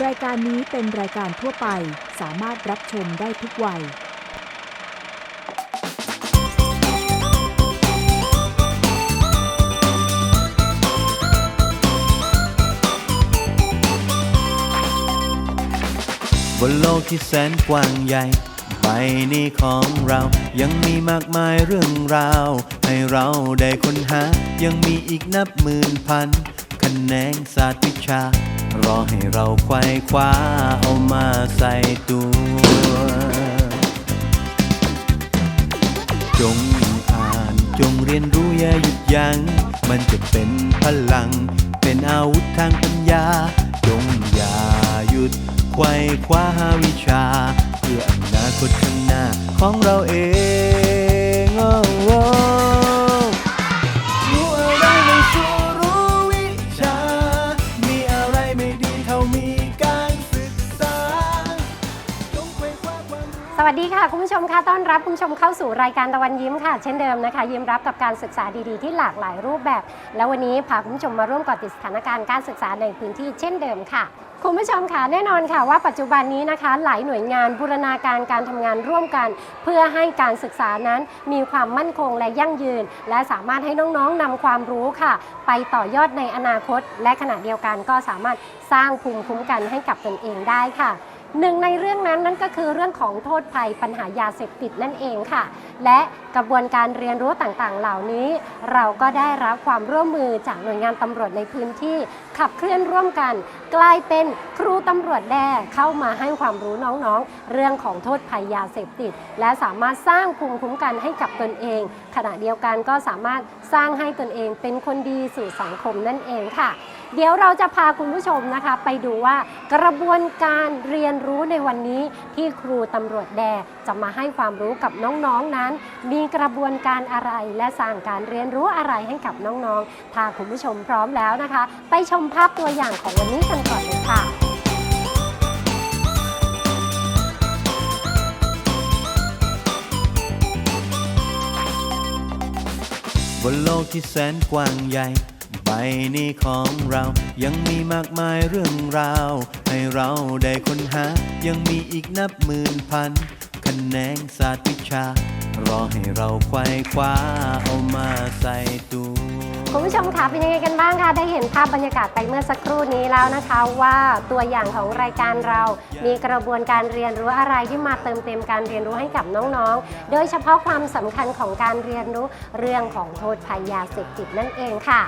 รายการนี้เป็นรายการทั่วไปสามารถรับชมได้ทุกวัย บนโลกที่แสนกว้างใหญ่ใบนี้ของเรายังมีมากมายเรื่องราว ให้เราได้ค้นหายังมีอีกนับหมื่นพันคะแนนศาสตร์วิชา รอให้เราไขว้คว้าเอามาใส่ตัว จงอ่านจงเรียนรู้อย่าหยุดยัง้งมันจะเป็นพลัง เป็นอาวุธทางปัญญา จงอย่าหยุดไขว้คว้าหาวิชา เพื่ออนาคตข้างหน้าของเราเอง สวัสดีค่ะคุณผู้ชมค่ะต้อนรับคุณผู้ชมเข้าสู่รายการตะวันยิ้มค่ะ เช่นเดิมนะคะยิ้มรับกับการศึกษาดีๆ ที่หลากหลายรูปแบบ แล้ววันนี้พาคุณผู้ชมมาร่วมกาะติดสถานการณ์การศึกษาในพื้นที่เช่นเดิมค่ะคุณผู้ชมค่ะแน่นอนค่ะว่าปัจจุบันนี้นะคะ หลายหน่วยงานบูรณาการการทำงานร่วมกัน เพื่อให้การศึกษานั้นมีความมั่นคงและยั่งยืน และสามารถให้น้องๆนำความรู้ค่ะ ไปต่อยอดในอนาคต และขณะเดียวกันก็สามารถสร้างภูมิคุ้มกันให้กับตนเองได้ค่ะ หนึ่งในเรื่องนั้นนั่นก็คือเรื่องของโทษภัยปัญหายาเสพติดนั่นเองค่ะ และกระบวนการเรียนรู้ต่างๆ เหล่านี้ เราก็ได้รับความร่วมมือจากหน่วยงานตำรวจในพื้นที่ ขับเคลื่อนร่วมกัน กลายเป็นครูตำรวจแด่เข้ามาให้ความรู้น้องๆ เรื่องของโทษภัยยาเสพติด และสามารถสร้างภูมิคุ้มกันให้กับตนเอง ขณะเดียวกันก็สามารถสร้างให้ตนเองเป็นคนดีสู่สังคมนั่นเองค่ะ เดี๋ยวเราจะพาคุณผู้ชมนะคะ ไปดูว่ากระบวนการเรียนรู้ในวันนี้ที่ครูตำรวจแดจะมาให้ความรู้กับน้องๆนั้น มีกระบวนการอะไรและสร้างการเรียนรู้อะไรให้กับน้องๆ ถ้าคุณผู้ชมพร้อมแล้วนะคะ ไปชมภาพตัวอย่างของวันนี้กันก่อนเลยค่ะบนโลกที่แสนกว้างใหญ่ ใบนี้ของเรายังมีมากมายเรื่องราว ให้เราได้ค้นหา ยังมีอีกนับหมื่นพันคะแนนศาสตร์วิชา รอให้เราไขว้คว้าเอามาใส่ตัว คุณผู้ชมคะเป็นยังไงกันบ้างคะได้เห็นภาพบรรยากาศไปเมื่อสักครู่นี้แล้วนะคะว่าตัวอย่างของรายการเรา มีกระบวนการเรียนรู้อะไรที่มาเติมเต็มการเรียนรู้ให้กับน้องๆ โดยเฉพาะความสำคัญของการเรียนรู้เรื่องของโทษภัยยาเสพติดนั่นเองค่ะ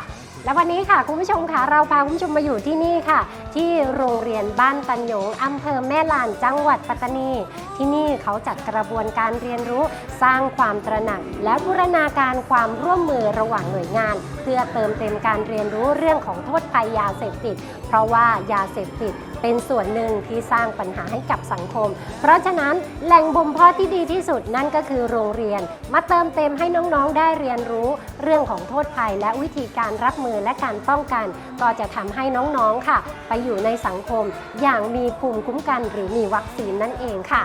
และวันนี้ค่ะคุณผู้ชมค่ะเราพาคุณผู้ชมมาอยู่ที่นี่ค่ะ ที่โรงเรียนบ้านตันหยงอำเภอแม่ลานจังหวัดปัตตานี ที่นี่เขาจัดกระบวนการเรียนรู้สร้างความตระหนัก และบูรณาการความร่วมมือระหว่างหน่วยงาน เพื่อเติมเต็มการเรียนรู้เรื่องของโทษภัยยาเสพติด เพราะว่ายาเสพติด เป็นส่วนหนึ่งที่สร้างปัญหาให้กับสังคม เพราะฉะนั้นแหล่งบ่มเพาะที่ดีที่สุดนั่นก็คือโรงเรียน มาเติมเต็มให้น้องๆได้เรียนรู้ เรื่องของโทษภัยและวิธีการรับมือและการป้องกัน ก็จะทำให้น้องๆค่ะ ไปอยู่ในสังคม อย่างมีภูมิคุ้มกัน หรือมีวัคซีนนั่นเองค่ะ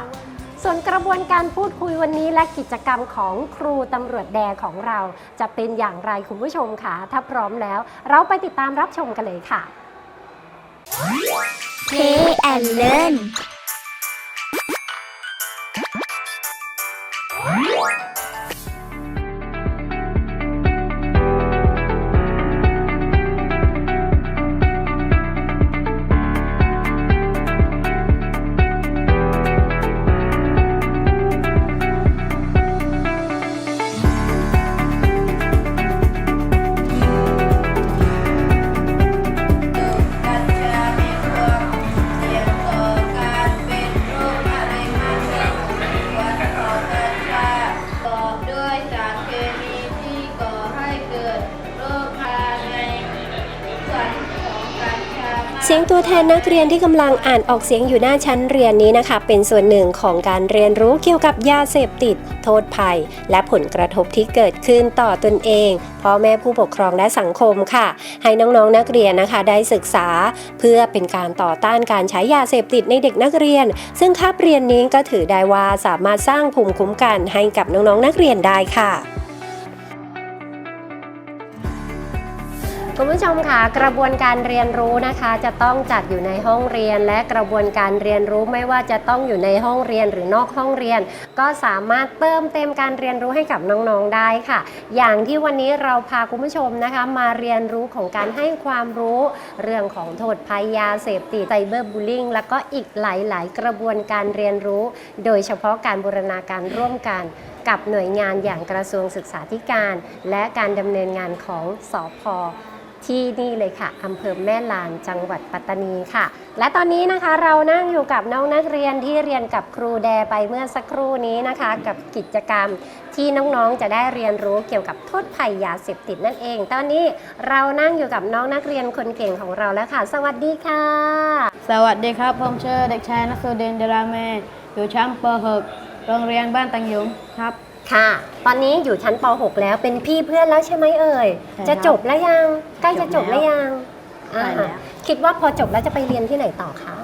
ส่วนกระบวนการพูดคุยวันนี้และกิจกรรมของครูตำรวจแดของเรา จะเป็นอย่างไรคุณผู้ชมค่ะถ้าพร้อมแล้ว เราไปติดตามรับชมกันเลยค่ะ Play and learn ตัวแทนนักเรียนที่กำลังอ่านออกเสียงอยู่หน้าชั้นเรียนนี้นะคะ เป็นส่วนหนึ่งของการเรียนรู้เกี่ยวกับยาเสพติด โทษภัย และผลกระทบที่เกิดขึ้นต่อตนเองพ่อแม่ผู้ปกครองและสังคมค่ะ ให้น้องๆนนักเรียนนะคะได้ศึกษา เพื่อเป็นการต่อต้านการใช้ยาเสพติดในเด็กนักเรียน ซึ่งคาบเรียนนี้ก็ถือได้ว่าสามารถสร้างภูมิคุ้มกันให้กับน้องๆนักเรียนได้ค่ะ คุณผู้ชมค่ะกระบวนการเรียนรู้นะคะ จะต้องจัดอยู่ในห้องเรียน และกระบวนการเรียนรู้ไม่ว่าจะต้องอยู่ในห้องเรียนหรือนอกห้องเรียน ก็สามารถเติมเต็มการเรียนรู้ให้กับน้องๆได้ค่ะ อย่างที่วันนี้เราพาคุณผู้ชมนะคะ มาเรียนรู้ของการให้ความรู้เรื่องของโทษภัยยาเสพติดไซเบอร์บูลลิงแล้วก็อีกหลาย ๆ กระบวนการเรียนรู้ โดยเฉพาะการบูรณาการร่วมกันกับหน่วยงานอย่างกระทรวงศึกษาธิการ และการดำเนินงานของสอพ ที่นี่เลยค่ะอำเภอแม่ลานจังหวัดปัตตานีค่ะ และตอนนี้นะคะเรานั่งอยู่กับน้องนักเรียนที่เรียนกับครูแดไปเมื่อสักครู่นี้นะคะ กับกิจกรรมที่น้องๆจะได้เรียนรู้เกี่ยวกับโทษภัยยาเสพติดนั่นเอง ตอนนี้เรานั่งอยู่กับน้องนักเรียนคนเก่งของเราแล้วค่ะ สวัสดีค่ะ สวัสดีครับผมชื่อเด็กชายนักสุเดนเดราเมอยู่ชั้นป .6 โรงเรียนบ้านตังหยงครับ ค่ะ ตอนนี้อยู่ชั้นป .6 แล้วเป็นพี่เพื่อนแล้วใช่ไหมเอ่ย ใช่ครับจะจบแล้วยัง ใกล้จะจบแล้วยังใกล้แล้วอ่าคิดว่าพอจบแล้วจะไปเรียนที่ไหนต่อคะ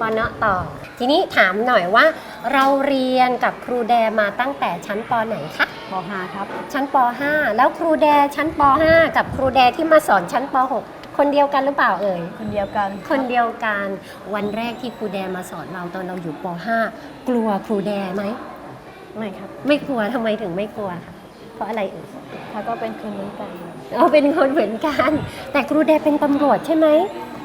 ปเนาะต่อ ทีนี้ถามหน่อยว่า เราเรียนกับครูแดมาตั้งแต่ชั้นปไหนคะป .5 ครับ ชั้นป .5 แล้วครูแดชั้นป .5 กับครูแดที่มาสอนชั้นป .6 คนเดียวกันหรือเปล่าเอ่ย คนเดียวกันคนเดียวกัน วันแรกที่ครูแดมาสอนเราตอนเราอยู่ป .5 กลัวครูแดไหม ไม่ครับ ไม่กลัวทำไมถึงไม่กลัวคะเพราะอะไรเอ่ยเขาก็เป็นคนเหมือนกันเราเป็นคนเหมือนกัน แต่ครูแดเป็นตำรวจใช่ไหม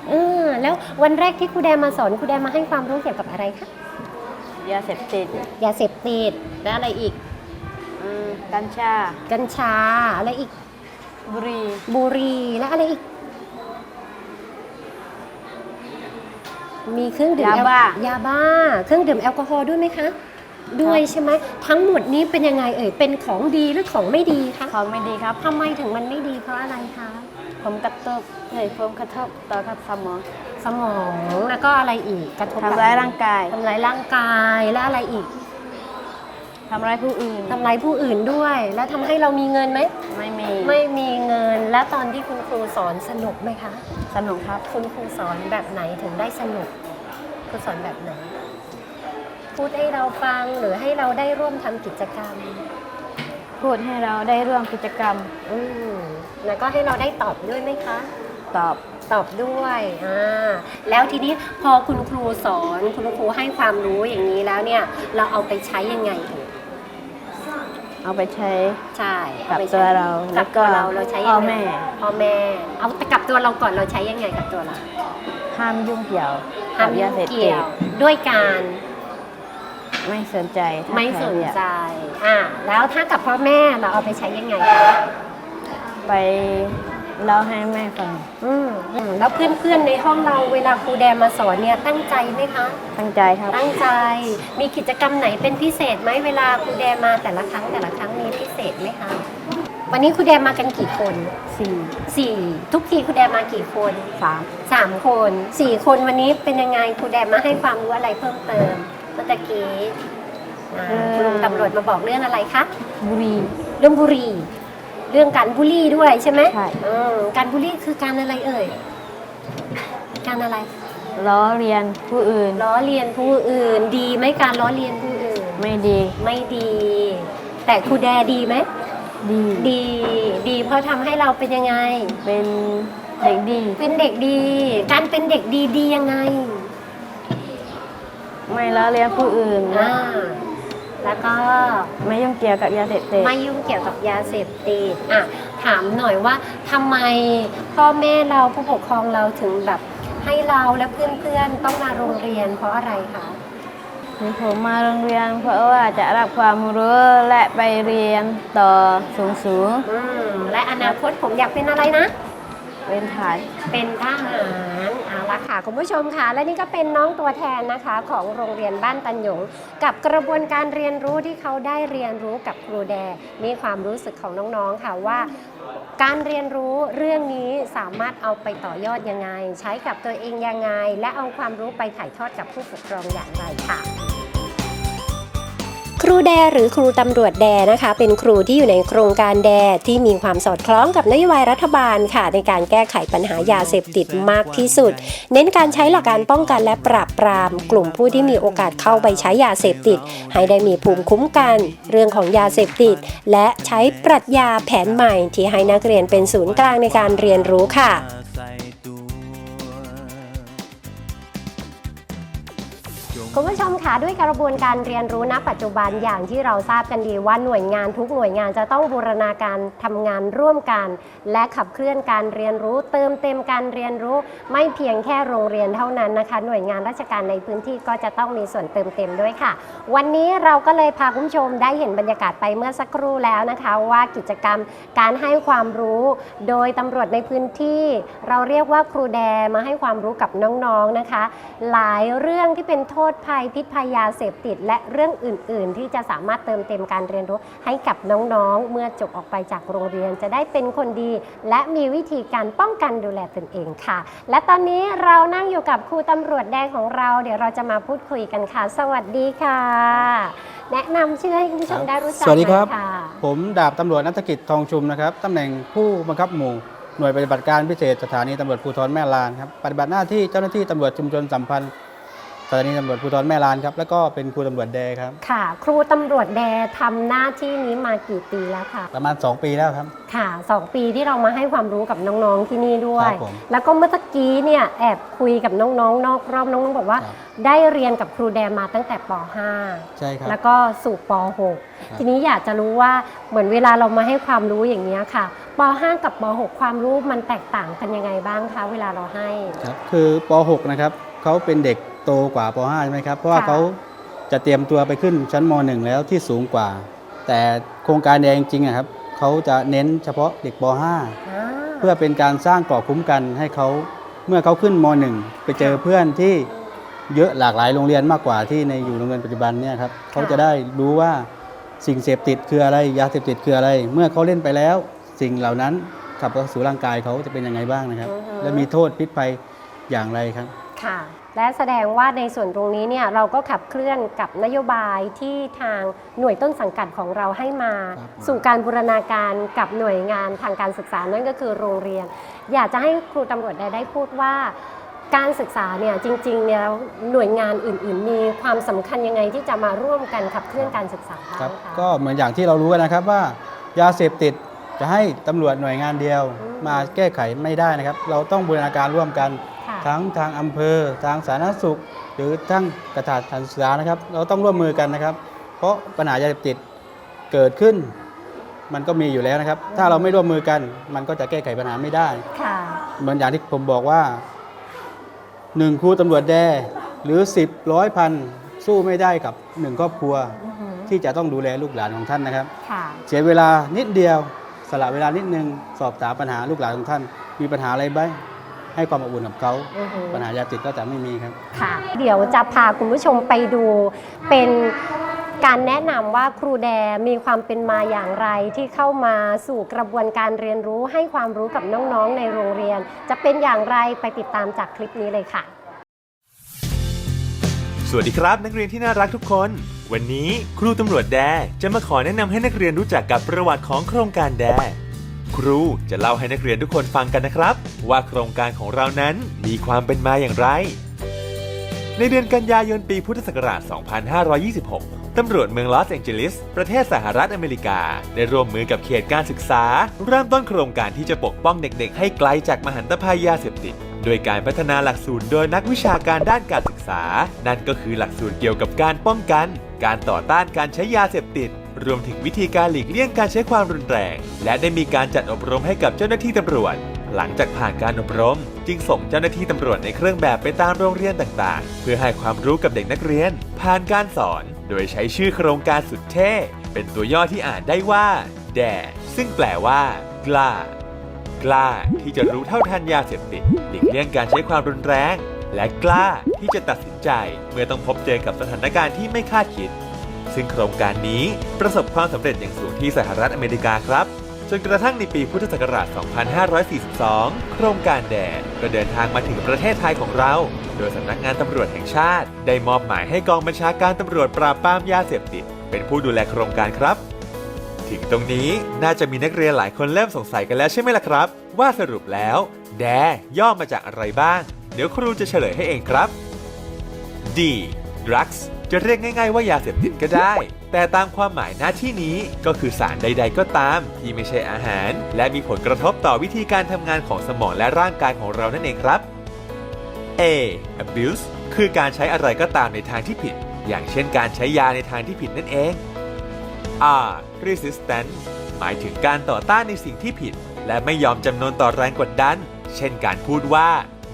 เออแล้ววันแรกที่ครูแดมาสอนครูแดมาให้ความรู้เกี่ยวกับอะไรคะยาเสพติดยาเสพติดและอะไรอีก อืมกัญชา กัญชาอะไรอีกบุหรี่บุหรี่และอะไรอีก มีเครื่องดื่มยาแอลบ้า ยาบ้า เครื่องดื่มแอลกอฮอล์ด้วยไหมคะ ด้วยใช่ไหมทั้งหมดนี้เป็นยังไงเอ่ยเป็นของดีหรือของไม่ดีคะของไม่ดีครับ ทำไมถึงมันไม่ดีเพราะอะไรคะผมกระทบเฮ้ยผมกระทบต่อกับสมองสมองแล้วก็อะไรอีกกระทบกับทำร้ายร่างกายทำร้ายร่างกายและอะไรอีกทำร้ายผู้อื่นทำร้ายผู้อื่นด้วย แล้วทำให้เรามีเงินไหมไม่มีไม่มีเงินแล้วตอนที่คุณครูสอนสนุกไหมคะ สนุกครับ คุณครูสอนแบบไหนถึงได้สนุกครูสอนแบบไหน พูดให้เราฟังหรือให้เราได้ร่วมทำกิจกรรม พูดให้เราได้ร่วมกิจกรรมอืมแล้วก็ให้เราได้ตอบด้วยไหมคะ ตอบ ตอบด้วยอ่าแล้วทีนี้พอคุณครูสอนคุณครูให้ความรู้อย่างนี้แล้วเนี่ย เราเอาไปใช้ยังไงเอ่ยเอาไปใช้ ใช่กับอไปตัวใช้เรากัแล้บวตัก็วเราเราใช้พ่อยังไงแม่ พ่อแม่ เอาแต่กับตัวเราก่อนเราใช้ยังไงกับตัวเราห้ามยุ่งเกี่ยวห้ามกับยุ่ยางเสพติเกี่ดยวด้วยการ ไม่สนใจถ้าไม่ใครสนเรียกใจอ่าแล้วถ้ากับพ่อแม่เราเอาไปใช้ยังไงคะไปเล่าให้แม่ฟังอืมอืมแล้วเพื่อนๆในห้องเราเวลาครูแดมาสอนเนี่ยตั้งใจไหมคะ ตั้งใจครับ ตั้งใจมีกิจกรรมไหนเป็นพิเศษไหมเวลาครูแดมาแต่ละครั้งแต่ละครั้งมีพิเศษไหมคะ วันนี้ครูแดมากันกี่คนสี่สี่ทุกทีครูแดมากี่คนสามสามคนสี่คนวันนี้เป็นยังไงครูแดมาให้ความรู้อะไรเพิ่มเติม เมื่อตะกี้อ่าคุณลุงตำรวจมาบอกเรื่องอะไรคะ บุหรี เรื่องบุหรี่ เรื่องการบูลลี่ด้วยใช่ไหมใช่ อืมการบูลลี่คือการอะไรเอ่ย การอะไร ล้อเรียนผู้อื่นล้อเลียนผู้อื่น ดีไหมการล้อเลียนผู้อื่น ไม่ดีไม่ดี แต่ครูแดดีไหม ดี ดี ดีเพราะทำให้เราเป็นยังไง เป็นเด็กดีเป็นเด็กดี การเป็นเด็กดีดียังไง ไม่ล้อเลียนผู้อื่นอ่าแล้วก็ไม่ยุ่งเกี่ยวกับยาเสพติดไม่ยุ่งเกี่ยวกับยาเสพติดอะถามหน่อยว่าทำไมพ่อแม่เราผู้ปกครองเราถึงแบบให้เราและเพื่อนๆต้องมาโรงเรียนเพราะอะไรคะที่ผมมาโรงเรียนเพราะว่าจะรับความรู้และไปเรียนต่อสูงสูงอืมและอนาคตผมอยากเป็นอะไรนะๆเป็นฐานเป็นทหารเอา ละค่ะคุณผู้ชมค่ะและนี่ก็เป็นน้องตัวแทนนะคะของโรงเรียนบ้านตันหยง กับกระบวนการเรียนรู้ที่เขาได้เรียนรู้กับครูแดนี่ความรู้สึกของน้องๆค่ะว่า การเรียนรู้เรื่องนี้สามารถเอาไปต่อยอดยังไง ใช้กับตัวเองยังไง และเอาความรู้ไปถ่ายทอดกับผู้ปกครองอย่างไรค่ะ ครูแดหรือครูตำรวจแดนะคะ เป็นครูที่อยู่ในโครงการแดที่มีความสอดคล้องกับนโยบายรัฐบาลค่ะ ในการแก้ไขปัญหายาเสพติดมากที่สุด เน้นการใช้หลักการป้องกันและปราบปราม กลุ่มผู้ที่มีโอกาสเข้าไปใช้ยาเสพติด ให้ได้มีภูมิคุ้มกัน เรื่องของยาเสพติด และใช้ปรัชญาแผนใหม่ ที่ให้นักเรียนเป็นศูนย์กลางในการเรียนรู้ค่ะ คุณผู้ชมคะด้วยกระบวนการเรียนรู้ณปัจจุบันอย่างที่เราทราบกันดีว่าหน่วยงานทุกหน่วยงานจะต้องบูรณาการทำงานร่วมกัน และขับเคลื่อนการเรียนรู้ เติมเต็มการเรียนรู้ไม่เพียงแค่โรงเรียนเท่านั้นนะคะ หน่วยงานราชการในพื้นที่ก็จะต้องมีส่วนเติมเต็มด้วยค่ะ วันนี้เราก็เลยพาคุณผู้ชมได้เห็นบรรยากาศไปเมื่อสักครู่แล้วนะคะ ว่ากิจกรรมการให้ความรู้ โดยตำรวจในพื้นที่ เราเรียกว่าครูแดมาให้ความรู้กับน้องๆนะคะ หลายเรื่องที่เป็นโทษภัยพิษภัยยาเสพติด และเรื่องอื่น ๆ ที่จะสามารถเติมเต็มการเรียนรู้ให้กับน้องๆ เมื่อจบออกไปจากโรงเรียนจะได้เป็นคนดี และมีวิธีการป้องกันดูแลตนเองค่ะ และตอนนี้เรานั่งอยู่กับครูตำรวจแดงของเรา เดี๋ยวเราจะมาพูดคุยกันค่ะ สวัสดีค่ะ แนะนำชื่อให้คุณผู้ชมได้รู้จักสวัสดีครับหน่อยค่ะผมดาบตำรวจนัฐกิจทองชุมนะครับตำแหน่งผู้บังคับหมู่หน่วยปฏิบัติการพิเศษสถานีตำรวจภูธรแม่ลานครับปฏิบัติหน้าที่เจ้าหน้าที่ตำรวจชุมชนสัมพันธ์ สถานีตำรวจภูธรแม่ลานครับแล้วก็เป็นครูตำรวจแดครับค่ะ ครูตำรวจแดทำหน้าที่นี้มากี่ปีแล้วค่ะประมาณ 2 ปีแล้วครับ ค่ะสองปีที่เรามาให้ความรู้กับน้องๆที่นี่ด้วคยรับผมแล้วก็เมื่อตะกี้เนี่ยแอบคุยกับน้องๆนอกรอบน้องๆบอกว่า ครับ ได้เรียนกับครูแดนมาตั้งแต่ป ใช่ครั .5 บแล้วก็สู่ปครับ .6 ทีนี้อยากจะรู้ว่าเหมือนเวลาเรามาให้ความรู้อย่างนี้ยค่ะป .5 กับป .6 ความรู้มันแตกต่างกันยังไงบ้างคะเวลาเราให้ ครับคือป .6 นะครับเขาเป็นเด็ก โตกว่าป .5 ใช่ไหมครับ เพราะว่าค่ะเขาจะเตรียมตัวไปขึ้นชั้นม .1 แล้วที่สูงกว่า แต่โครงการแดงจริงๆอะครับเขาจะเน้นเฉพาะเด็กป .5 อ่าเพื่อเป็นการสร้างกรอบคุ้มกันให้เขาเมื่อเขาขึ้นม .1 ไปเจอเพื่อนที่เยอะหลากหลายโรงเรียนมากกว่าที่ในอยู่โรงเรียนปัจจุบันเนี่ยครับเขาจะได้รู้ว่าสิ่งเสพติดคืออะไรยาเสพติดคืออะไร เมื่อเขาเล่นไปแล้ว สิ่งเหล่านั้นขับเข้าสู่ร่างกายเขาจะเป็นยังไงบ้างนะครับอือฮึและมีโทษพิษภัยอย่างไรครับค่ะ และแสดงว่าในส่วนตรงนี้เนี่ยเราก็ขับเคลื่อนกับนโยบายที่ทางหน่วยต้นสังกัดของเราให้มา สู่การบูรณาการกับหน่วยงานทางการศึกษานั่นก็คือโรงเรียน อยากจะให้ครูตำรวจได้ได้พูดว่า การศึกษาเนี่ยจริงๆเนี่ยหน่วยงานอื่น ๆ มีความสำคัญยังไงที่จะมาร่วมกันขับเคลื่อนการศึกษาครับก็เหมือนอย่างที่เรารู้นะครับว่ายาเสพติดจะให้ตำรวจหน่วยงานเดียวมาแก้ไขไม่ได้นะครับ เราต้องบูรณาการร่วมกัน ทั้งทางอำเภอทางสาธารณสุข หรือทั้งกระถาการศึกษานะครับ เราต้องร่วมมือกันนะครับ เพราะปัญหายาเสพติดเกิดขึ้น มันก็มีอยู่แล้วนะครับ ถ้าเราไม่ร่วมมือกัน มันก็จะแก้ไขปัญหาไม่ได้ ค่ะ เหมือนอย่างที่ผมบอกว่าหนึ่งครูตำรวจแดหรือสิบร้อยพันสู้ไม่ได้กับหนึ่งครอบครัวอือหือที่จะต้องดูแลลูกหลานของท่านนะครับ ค่ะ เสียเวลานิดเดียว สละเวลานิดนึง สอบถามปัญหาลูกหลานของท่าน มีปัญหาอะไรบ้าง ให้ความอบอุ่นกับเขาอือหือปัญหายาติดก็จะไม่มีครับ ค่ะ เดี๋ยวจะพาคุณผู้ชมไปดูเป็นการแนะนำว่าครูแดมีความเป็นมาอย่างไรที่เข้ามาสู่กระบวนการเรียนรู้ให้ความรู้กับน้องๆในโรงเรียน จะเป็นอย่างไรไปติดตามจากคลิปนี้เลยค่ะ สวัสดีครับนักเรียนที่น่ารักทุกคน วันนี้ครูตำรวจแดจะมาขอแนะนำให้นักเรียนรู้จักกับประวัติของโครงการแด ครูจะเล่าให้นักเรียนทุกคนฟังกันนะครับ ว่าโครงการของเรานั้นมีความเป็นมาอย่างไร ในเดือนกันยายนปีพุทธศักราช 2526ตำรวจเมืองลอสแองเจลิส ประเทศสหรัฐอเมริกา ได้ร่วมมือกับเขตการศึกษา เริ่มต้นโครงการที่จะปกป้องเด็กๆ ให้ไกลจากมหันตภัยยาเสพติด โดยการพัฒนาหลักสูตรโดยนักวิชาการด้านการศึกษา นั่นก็คือหลักสูตรเกี่ยวกับการป้องกัน การต่อต้านการใช้ยาเสพติด รวมถึงวิธีการหลีกเลี่ยงการใช้ความรุนแรง และได้มีการจัดอบรมให้กับเจ้าหน้าที่ตำรวจ หลังจากผ่านการอบรม จึงส่งเจ้าหน้าที่ตำรวจในเครื่องแบบไปตามโรงเรียนต่างๆ เพื่อให้ความรู้กับเด็กนักเรียน ผ่านการสอน โดยใช้ชื่อโครงการสุดเท่ เป็นตัวย่อที่อ่านได้ว่าแด่ซึ่งแปลว่า กล้า กล้าที่จะรู้เท่าทันยาเสพติดหลีกเลี่ยงการใช้ความรุนแรง และกล้าที่จะตัดสินใจ เมื่อต้องพบเจอกับสถานการณ์ที่ไม่คาดคิด ซึ่งโครงการนี้ประสบความสำเร็จอย่างสูงที่สหรัฐอเมริกาครับ จนกระทั่งในปีพุทธศักราช 2542 โครงการแดดก็เดินทางมาถึงประเทศไทยของเรา โดยสำนักงานตำรวจแห่งชาติ ได้มอบหมายให้กองบัญชาการตำรวจปราบปรามยาเสพติด เป็นเป็นผู้ดูแลโครงการครับถึงตรงนี้น่าจะมีนักเรียนหลายคนเริ่มสงสัยกันแล้วใช่ไหมล่ะครับ ว่าสรุปแล้ว แดย่อมาจากอะไรบ้าง เดี๋ยวครูจะเฉลยให้เองครับ D drugs จะเรียกง่ายๆว่ายาเสพติดก็ได้ แต่ตามความหมายหน้าที่นี้ก็คือสารใด ๆ ก็ตาม ที่ไม่ใช่อาหาร และมีผลกระทบต่อวิธีการทำงานของสมองและร่างกายของเรานั่นเองครับ A abuse คือการใช้อะไรก็ตามในทางที่ผิด อย่างเช่นการใช้ยาในทางที่ผิดนั่นเอง R resistance หมายถึงการต่อต้านในสิ่งที่ผิด และไม่ยอมจำนนต่อแรงกดดัน เช่นการพูดว่า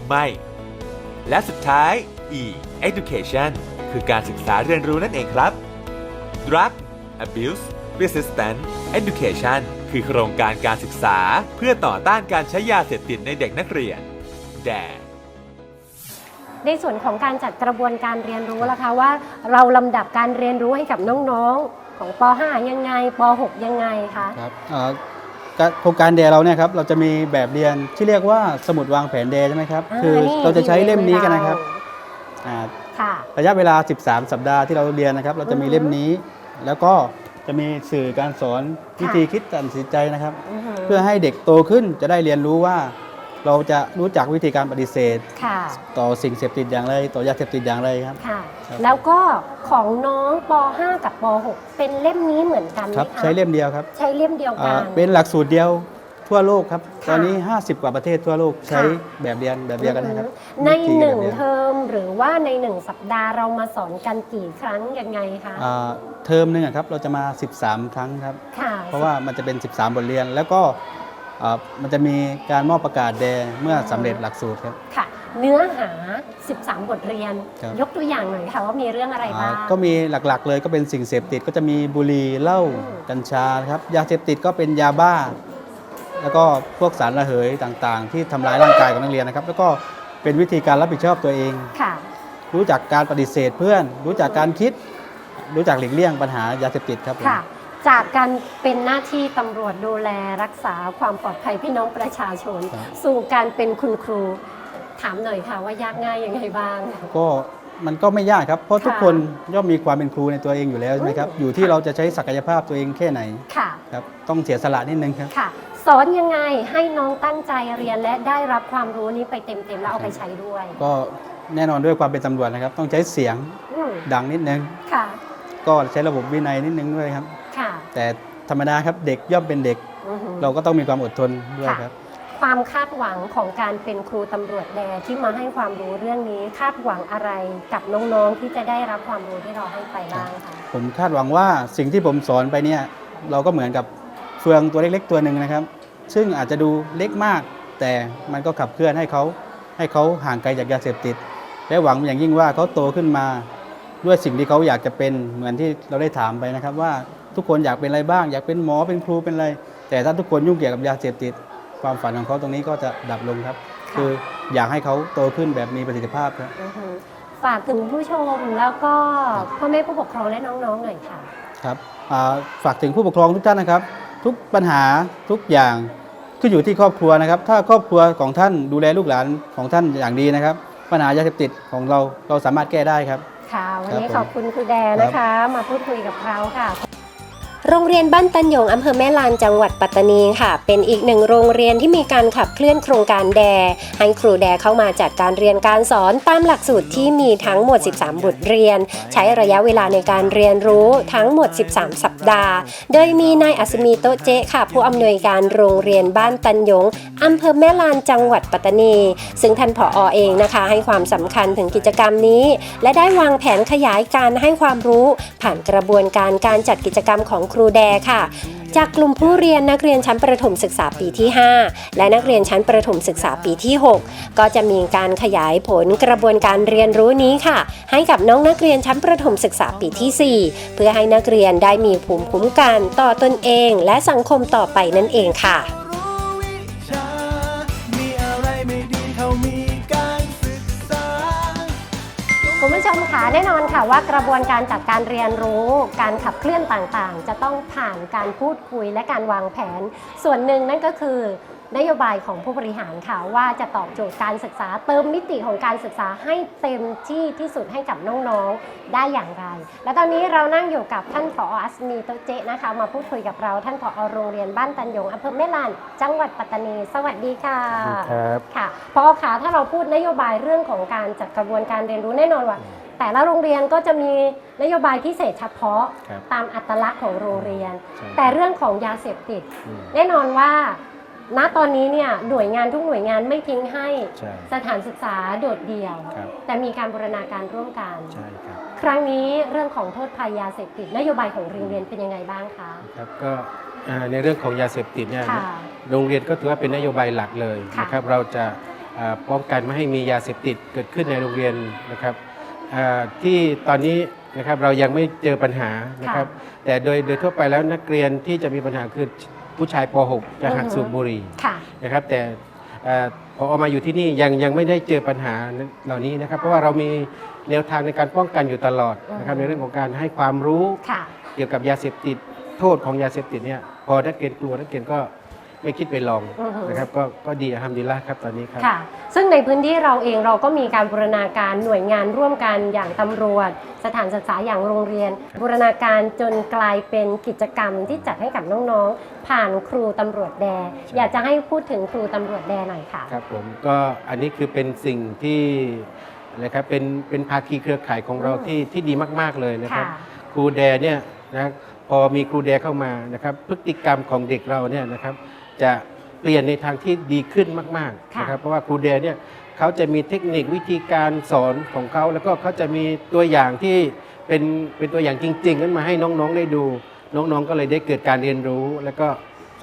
ไม่ และสุดท้าย E education คือการศึกษาเรียนรู้นั่นเองครับ Drug Abuse Resistance Education คือโครงการการศึกษาเพื่อต่อต้านการใช้ยาเสพติดในเด็กนักเรียนแด่ในส่วนของการจัดกระบวนการเรียนรู้ล่ะคะว่า เราลำดับการเรียนรู้ให้กับน้องๆของป .5 ยังไงป .6 ยังไงคะครับเอ่อการโครงการเดย์เราเนี่ยครับเราจะมีแบบเรียนที่เรียกว่าสมุดวางแผนเดย์ใช่ไหมครับอ่าคือนี่เราจะใช้เล่มนี้กันนะครับเอ่า ค่ะ ระยะเวลา 13 สัปดาห์ที่เราเรียนนะครับ เราจะมีเล่มนี้ แล้วก็จะมีสื่อการสอนวิธีคิดตัดสินใจนะครับอือหือเพื่อให้เด็กโตขึ้นจะได้เรียนรู้ว่า เราจะรู้จักวิธีการปฏิเสธค่ะต่อสิ่งเสพติดอย่างไร ต่อยาเสพติดอย่างไรครับค่ะครับ แล้วก็ของน้องป .5 กับป .6 เป็นเล่มนี้เหมือนกันไหมครับคะใช้เล่มเดียวครับ ใช้เล่มเดียวกัอ่านเป็นหลักสูตรเดียว ทั่วโลกครับค่ะตอนนี้ 50 กว่าประเทศทั่วโลกใช้ค่ะแบบเรียนแบบเดียวกันนะครับในวิธีหนึ่งแบบเดียว เทอมหรือว่าในหนึ่งสัปดาห์เรามาสอนกันกี่ครั้งยังไงคะอ่าเทอมหนึ่งอะครับเราจะมา 13 ครั้งครับ ค่ะเพราะว่ามันจะเป็น 13 บทเรียน แล้วก็อ่ามันจะมีการมอบประกาศแดงเมื่อสำเร็จหลักสูตรครับ ค่ะ เนื้อหา 13 บทเรียน ครับ ยกตัวอย่างหน่อยค่ะว่ามีเรื่องอะไรอ่าบ้าง ก็มีหลักๆเลยก็เป็นสิ่งเสพติดก็จะมีบุหรี่เหล้าอืมกัญชาครับยาเสพติดก็เป็นยาบ้า แล้วก็พวกสารระเหยต่างๆ ที่ทำร้ายร่างกายของนักเรียนนะครับ แล้วก็เป็นวิธีการรับผิดชอบตัวเองค่ะรู้จักการปฏิเสธเพื่อน รู้จักการคิด รู้จักหลีกเลี่ยงปัญหายาเสพติดครับผมค่ะจากการเป็นหน้าที่ตำรวจดูแลรักษาความปลอดภัยพี่น้องประชาชนครับสู่การเป็นคุณครูถามหน่อยค่ะว่ายากง่ายยังไงบ้าง ก็มันก็ไม่ยากครับ เพราะทุกค่ะคนย่อมมีความเป็นครูในตัวเองอยู่แล้วใช่ไหมครับ อยู่ที่เราจะใช้ศักยภาพตัวเองแค่ไหน ค่ะ ครับ ต้องเสียสละนิดนึงครับ ค่ะ สอนยังไงให้น้องตั้งใจเรียนและได้รับความรู้นี้ไปเต็มๆแล้วเอาไปใช้ด้วย ก็แน่นอนด้วยความเป็นตำรวจนะครับ ต้องใช้เสียงอืมดังนิดนึง ค่ะ ก็ใช้ระบบวินัยนิดนึงด้วยครับ ค่ะแต่ธรรมดาครับเด็กย่อมเป็นเด็ก อือหือ เราก็ต้องมีความอดทนด้วยค่ะครับ ความคาดหวังของการเป็นครูตำรวจแดที่มาให้ความรู้เรื่องนี้คาดหวังอะไรกับน้องๆที่จะได้รับความรู้ที่เราให้ไปบ้างคะผมคาดหวังว่าสิ่งที่ผมสอนไปเนี่ย เราก็เหมือนกับ เฟืองตัวเล็กๆตัวหนึ่งนะครับ ซึ่งอาจจะดูเล็กมาก แต่มันก็ขับเคลื่อนให้เขาให้เขาห่างไกลจากยาเสพติด และหวังอย่างยิ่งว่าเขาโตขึ้นมาด้วยสิ่งที่เขาอยากจะเป็นเหมือนที่เราได้ถามไปนะครับ ว่าทุกคนอยากเป็นอะไรบ้าง อยากเป็นหมอเป็นครูเป็นอะไร แต่ถ้าทุกคนยุ่งเกี่ยวกับยาเสพติด ความฝันของเขาตรงนี้ก็จะดับลงครับค่ะคืออยากให้เขาโตขึ้นแบบมีประสิทธิภาพครับอือหือฝากถึงผู้ชมแล้วก็พ่อแม่ผู้ปกครองและน้องๆหน่อยค่ะ ครับอ่าฝากถึงผู้ปกครองทุกท่านนะครับ ทุกปัญหาทุกอย่างขึ้นอยู่ที่ครอบครัวนะครับ ถ้าครอบครัวของท่านดูแลลูกหลานของท่านอย่างดีนะครับ ปัญหายาเสพติดของเราเราสามารถแก้ได้ครับ ค่ะ วันนี้ครับผมขอบคุณครูแดนะคะ มาพูดคุยกับเราค่ะ โรงเรียนบ้านตันหยงอำเภอแม่ลานจังหวัดปัตตานีค่ะ เป็นอีกหนึ่งโรงเรียนที่มีการขับเคลื่อนโครงการแด ให้ครูแดเข้ามาจัดการเรียนการสอนตามหลักสูตรที่มีทั้งหมด 13 บทเรียน ใช้ระยะเวลาในการเรียนรู้ทั้งหมด 13 สัปดาห์ โดยมีนายอัศมีโตเจค่ะ ผู้อำนวยการโรงเรียนบ้านตันหยงอำเภอแม่ลานจังหวัดปัตตานี ซึ่งท่านผออเองนะคะ ให้ความสำคัญถึงกิจกรรมนี้ และได้วางแผนขยายการให้ความรู้ ผ่านกระบวนการการจัดกิจกรรมของครูแดค่ะ จากกลุ่มผู้เรียนนักเรียนชั้นประถมศึกษาปีที่ 5 และนักเรียนชั้นประถมศึกษาปีที่ 6 ก็จะมีการขยายผลกระบวนการเรียนรู้นี้ค่ะ ให้กับน้องนักเรียนชั้นประถมศึกษาปีที่ 4 เพื่อให้นักเรียนได้มีภูมิคุ้มกันต่อตนเอง และสังคมต่อไปนั่นเองค่ะ มคะแน่นอนค่ะว่ากระบวนการจัดการเรียนรู้ การขับเคลื่อนต่างๆ จะต้องผ่านการพูดคุยและการวางแผน ส่วนหนึ่งนั่นก็คือ นโยบายของผู้บริหารค่ะว่าจะตอบโจทย์การศึกษาเติมมิติของการศึกษาให้เต็มที่ที่สุดให้กับน้องๆได้อย่างไร และตอนนี้เรานั่งอยู่กับท่านผออัศนีโตะเจนะคะ มาพูดคุยกับเราท่านผอโรงเรียนบ้านตันยงอำเภอแม่ลาน จังหวัดปัตตานี สวัสดีค่ะครับค่ะพอค่ะถ้าเราพูดนโยบายเรื่องของการจัดกระบวนการเรียนรู้แน่นอนว่าแต่ละโรงเรียนก็จะมีนโยบายพิเศษเฉพาะครับตามอัตลักษณ์ของโรงเรียนใช่แต่เรื่องของยาเสพติดอืมแน่นอนว่า ณตอนนี้เนี่ยหน่วยงานทุกหน่วยงานไม่ทิ้งให้ใช่สถานศึกษาโดดเดี่ยว ครับ แต่มีการบูรณาการร่วมกัน ใช่ครับ ครั้งนี้เรื่องของโทษภัยยาเสพติดนโยบายของโรงเรียนเป็นยังไงบ้างคะ ครับก็อ่าในเรื่องของยาเสพติดเนี่ยค่ะ โรงเรียนก็ถือว่าเป็นนโยบายหลักเลยค่ะนะครับเราจะอ่าป้องกันไม่ให้มียาเสพติดเกิดขึ้นในโรงเรียนนะครับอ่าที่ตอนนี้นะครับเรายังไม่เจอปัญหานะครับ แต่โดยโดยทั่วไปแล้วนักเรียนที่จะมีปัญหาคือ ผู้ชายป .6 จะหัดสูบบุหรี่ค่ะ นะครับแต่เอ่อพอเอามาอยู่ที่นี่ยังยังไม่ได้เจอปัญหาเหล่านี้นะครับ เพราะว่าเรามีแนวทางในการป้องกันอยู่ตลอดนะครับอืม ในเรื่องของการให้ความรู้ค่ะ เกี่ยวกับยาเสพติดโทษของยาเสพติดเนี่ยพอนักเรียนกลัวนักเรียนก็ ไม่คิดไปลองอือฮึ นะครับก็ก็ดีทำดีละครับตอนนี้ครับ ค่ะ ซึ่งในพื้นที่เราเองเราก็มีการบูรณาการหน่วยงานร่วมกันอย่างตำรวจ สถานศึกษาอย่างโรงเรียน บูรณาการจนกลายเป็นกิจกรรมที่จัดให้กับน้องๆ ผ่านครูตำรวจแด อยากจะให้พูดถึงครูตำรวจแดหน่อยค่ะ ครับผมก็อันนี้คือเป็นสิ่งที่นะครับเป็นเป็นภาคีเครือข่ายของเราอืม ที่ที่ดีมาก ๆ เลยนะครับค่ะครูแดเนี่ยนะพอมีครูแดเข้ามานะครับ พฤติกรรมของเด็กเราเนี่ยนะครับ จะเปลี่ยนในทางที่ดีขึ้นมากๆค่ะนะครับเพราะว่าครูแดเนี่ยเขาจะมีเทคนิควิธีการสอนของเขา แล้วก็เขาจะมีตัวอย่างที่เป็นเป็นตัวอย่างจริงๆนั้นมาให้น้องๆได้ดู น้องๆก็เลยได้เกิดการเรียนรู้ แล้วก็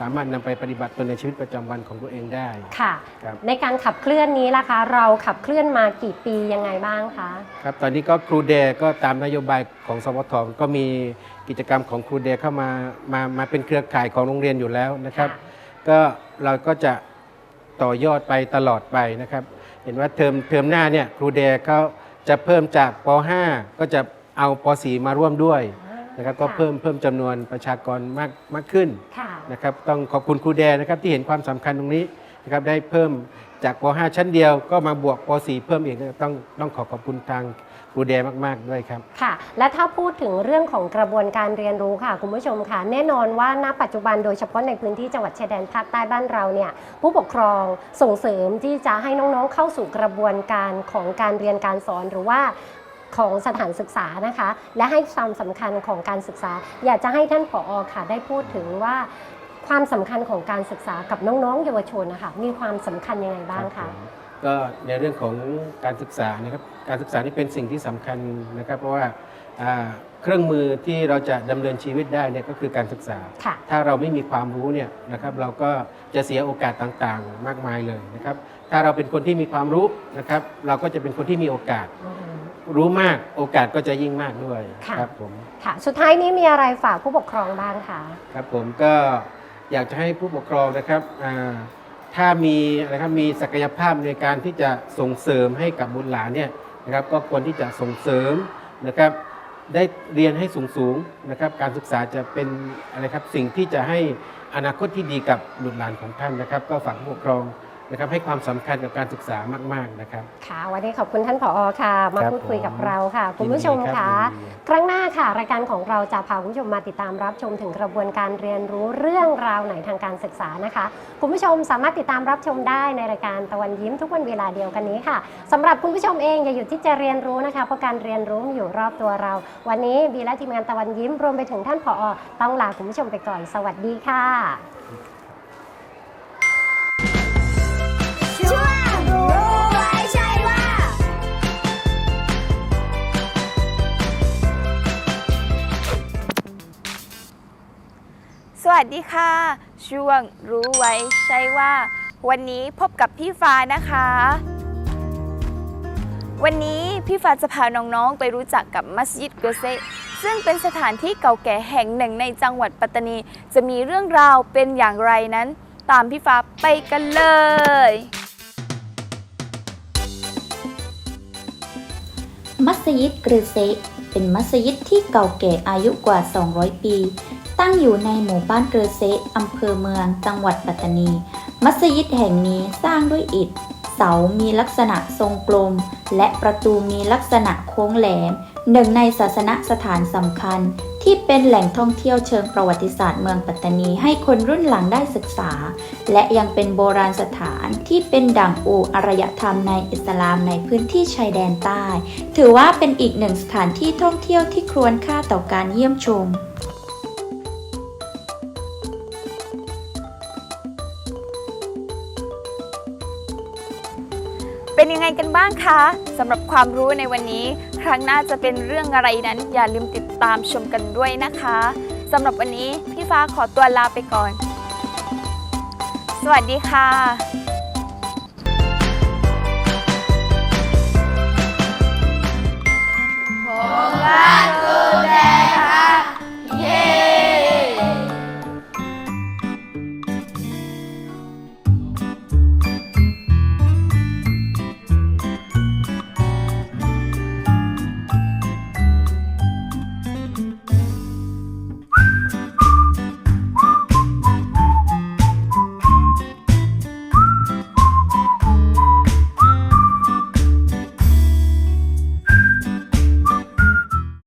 สามารถนำไปปฏิบัติตนในชีวิตประจำวันของตัวเองได้ค่ะ ครับ ในการขับเคลื่อนนี้ล่ะคะ เราขับเคลื่อนมากี่ปียังไงบ้างคะ ครับตอนนี้ก็ครูแดก็ตามนโยบายของสวทก็มีกิจกรรมของครูแดเข้ามามามาเป็นเครือข่ายของโรงเรียนอยู่แล้วนะครับ ก็เราก็จะต่อยอดไปตลอดไปนะครับ เห็นว่าเทอมเทอมหน้าเนี่ยครูแดเขาจะเพิ่มจากป .5 ก็จะเอาป .4 มาร่วมด้วยนะครับก็ค่ะเพิ่มเพิ่มจำนวนประชากรมากมากขึ้นค่ะนะครับต้องขอบคุณครูแดนะครับที่เห็นความสำคัญตรงนี้นะครับได้เพิ่มจากป .5 ชั้นเดียวก็มาบวกป .4 เพิ่มอีกนะครับต้องต้องขอขอบคุณทาง ครูแดมาก ๆ ด้วยครับ ค่ะ และถ้าพูดถึงเรื่องของกระบวนการเรียนรู้ค่ะ คุณผู้ชมค่ะ แน่นอนว่าณปัจจุบันโดยเฉพาะในพื้นที่จังหวัดชายแดนภาคใต้บ้านเราเนี่ยผู้ปกครองส่งเสริมที่จะให้น้องๆ เข้าสู่กระบวนการของการเรียนการสอนหรือว่าของสถานศึกษานะคะ และให้ความสำคัญของการศึกษา อยากจะให้ท่านผอค่ะ ได้พูดถึงว่าความสำคัญของการศึกษากับน้องๆ เยาวชนนะคะมีความสำคัญยังไงบ้างครัคะบผม ก็ในเรื่องของการศึกษานะครับการศึกษานี่เป็นสิ่งที่สำคัญนะครับ เพราะว่าอ่าเครื่องมือที่เราจะดำเนินชีวิตได้เนี่ยก็คือการศึกษาค่ะถ้าเราไม่มีความรู้เนี่ยนะครับเราก็จะเสียโอกาสต่างๆ มากมายเลยนะครับ ถ้าเราเป็นคนที่มีความรู้นะครับ เราก็จะเป็นคนที่มีโอกาสอืมรู้มากโอกาสก็จะยิ่งมากด้วยค่ะครับผมค่ะสุดท้ายนี้มีอะไรฝากผู้ปกครองบ้างคะครับผมก็อยากจะให้ผู้ปกครองนะครับอ่า ถ้ามีนะครับมีศักยภาพในการที่จะส่งเสริมให้กับบุตรหลานเนี่ยนะครับก็ควรที่จะส่งเสริมนะครับได้เรียนให้สูงสูงนะครับการศึกษาจะเป็นอะไรครับสิ่งที่จะให้อนาคตที่ดีกับบุตรหลานของท่านนะครับ ก็ฝากผู้ปกครอง นะครับให้ความสำคัญกับการศึกษามาก ๆ นะครับ ค่ะ วันนี้ขอบคุณท่านผอค่ะ มาครับพูดคุยกับผมเราค่ะ คุณผู้ชมยินดีครัค่ะบยินดีครั้งหน้าค่ะ รายการของเราจะพาคุณผู้ชมมาติดตามรับชมถึงกระบวนการเรียนรู้เรื่องราวไหนทางการศึกษานะคะ คุณผู้ชมสามารถติดตามรับชมได้ในรายการตะวันยิ้มทุกวันเวลาเดียวกันนี้ค่ะสำหรับคุณผู้ชมเองอย่าหยุดที่จะเรียนรู้นะคะ เพราะการเรียนรู้มีอยู่รอบตัวเรา วันนี้บีและทีมงานตะวันยิ้มรวมไปถึงท่านผอ ต้องลาคุณผู้ชมไปก่อน สวัสดีค่ะ วัสดีค่ะ ช่วงรู้ไว้ใช่ว่า วันนี้พบกับพี่ฟ้านะคะ วันนี้พี่ฟ้าจะพาน้องๆไปรู้จักกับมัสยิดเกเซซึ่งเป็นสถานที่เก่าแก่แห่งหนึ่งในจังหวัดปัตตานี จะมีเรื่องราวเป็นอย่างไรนั้น ตามพี่ฟ้าไปกันเลย มัสยิดกเซเป็นมัสยิดที่เก่าแก่อายุกว่า 200 ปี ตั้งอยู่ในหมู่บ้านเกรเซอำเภอเมือง จังหวัดปัตตานี มัสยิดแห่งนี้สร้างด้วยอิฐ เสามีลักษณะทรงกลม และประตูมีลักษณะโค้งแหลม หนึ่งในศาสนสถานสำคัญ ที่เป็นแหล่งท่องเที่ยวเชิงประวัติศาสตร์เมืองปัตตานีให้คนรุ่นหลังได้ศึกษา และยังเป็นโบราณสถานที่เป็นด่างอูอารยธรรมในอิสลามในพื้นที่ชายแดนใต้ ถือว่าเป็นอีกหนึ่งสถานที่ท่องเที่ยวที่ควรค่าต่อการเยี่ยมชม เป็นยังไงกันบ้างคะสำหรับความรู้ในวันนี้ ครั้งหน้าจะเป็นเรื่องอะไรนั้น อย่าลืมติดตามชมกันด้วยนะคะสำหรับวันนี้พี่ฟ้าขอตัวลาไปก่อน สวัสดีค่ะ